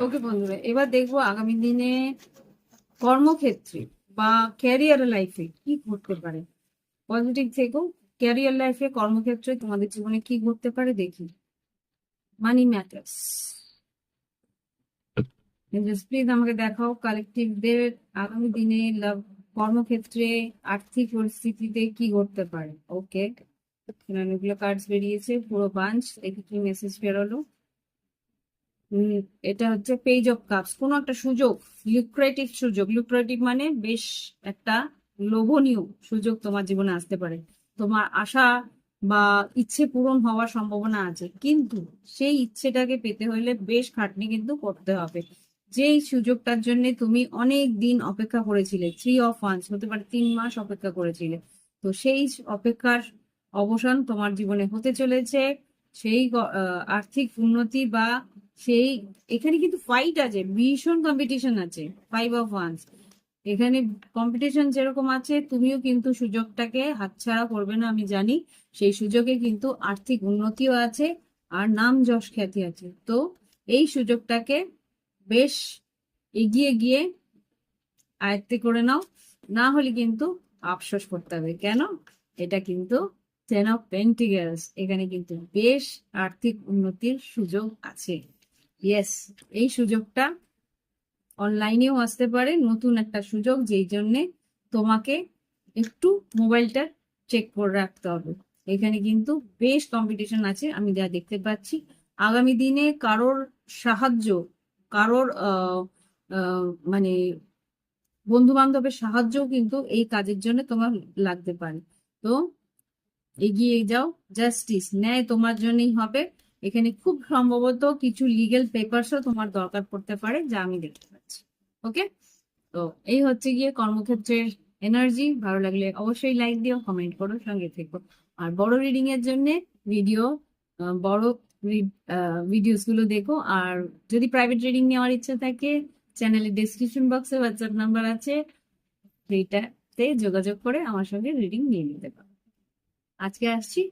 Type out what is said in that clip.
ওকে বন্ধুরা এবার দেখব আগামী দিনে কর্মক্ষেত্রে বা ক্যারিয়ার লাইফে কি ঘটতে পারে। পজিটিভ থেকেও ক্যারিয়ার লাইফে কর্মক্ষেত্রে তোমাদের জীবনে কি ঘটতে পারে দেখি। মানি ম্যাটার্স প্লিজ আমাকে দেখাও কালেকটিভদের আগামী দিনে লাভ কর্মক্ষেত্রে আর্থিক পরিস্থিতিতে কি ঘটতে পারে। ওকে অনেকগুলো কার্ডস বেরিয়েছে পুরো বাঞ্চ দেখি কি মেসেজ বেরোলো। এটা হচ্ছে পেজ অফ কাপস কোনো একটা সুযোগ লুক্রেটিভ সুযোগ। লুক্রেটিভ মানে বেশ একটা লোভনীয় সুযোগ তোমার জীবনে আসতে পারে। তোমার আশা বা ইচ্ছে পূরণ হওয়ার সম্ভাবনা আছে। কিন্তু সেই ইচ্ছেটাকে পেতে হলে বেশ খাটনি কিন্তু করতে হবে। যেই সুযোগটার জন্য তুমি অনেক দিন অপেক্ষা করেছিলে থ্রি অফ ওয়ান্স হতে পারে তিন মাস অপেক্ষা করেছিলে। তো সেই অপেক্ষার অবসান তোমার জীবনে হতে চলেছে। সেই আর্থিক উন্নতি বা সেই, এখানে কিন্তু ফাইট আছে, ভীষণ কম্পিটিশন আছে ফাইভ অফ ওয়ান্স এখানে কম্পিটিশন যেরকম আছে, তুমিও কিন্তু সুযোগটাকে হাতছাড়া করবে না, আমি জানি। সেই সুযোগে কিন্তু আর্থিক উন্নতিও আছে, আর নাম যশ খ্যাতি আছে। তো এই সুযোগটাকে বেশ এগিয়ে গিয়ে আয়ত্তে করে নাও, না হলে কিন্তু আফসোস করতে হবে। কেন? এটা কিন্তু টেন অফ পেন্টিগালস এখানে কিন্তু বেশ আর্থিক উন্নতির সুযোগ আছে। ইয়েস এই সুযোগটা অনলাইনেও আসতে পারে, নতুন একটা সুযোগ যেই জন্যে তোমাকে একটু মোবাইলটা চেক করে রাখতে হবে। এখানে কিন্তু বেশ কম্পিটিশন আছে, আমি যা দেখতে পাচ্ছি। আগামী দিনে কারোর সাহায্য, কারোর মানে বন্ধু বান্ধবের সাহায্যও কিন্তু এই কাজের জন্য তোমার লাগতে পারে। তো এগিয়ে যাও জাস্টিস ন্যায় তোমার জন্যই হবে। এখানে খুব সম্ভবত কিছু লিগেল পেপারসও তোমার দরকার পড়তে পারে, যা আমি দেখতে পাচ্ছি। ওকে তো এই হচ্ছে গিয়ে কর্মক্ষেত্রের এনার্জি ভালো লাগলে অবশ্যই লাইক দিও কমেন্ট করো, সঙ্গে থেকো। আর বড় রিডিং এর জন্য ভিডিও বড় ভিডিওসগুলো দেখো। আর যদি প্রাইভেট রিডিং নেওয়ার ইচ্ছা থাকে চ্যানেলের ডেসক্রিপশন বক্সে হোয়াটসঅ্যাপ নাম্বার আছে, সেইটাতে যোগাযোগ করে আমার সঙ্গে রিডিং নিয়ে নিতে পারো। আজকে আসছি।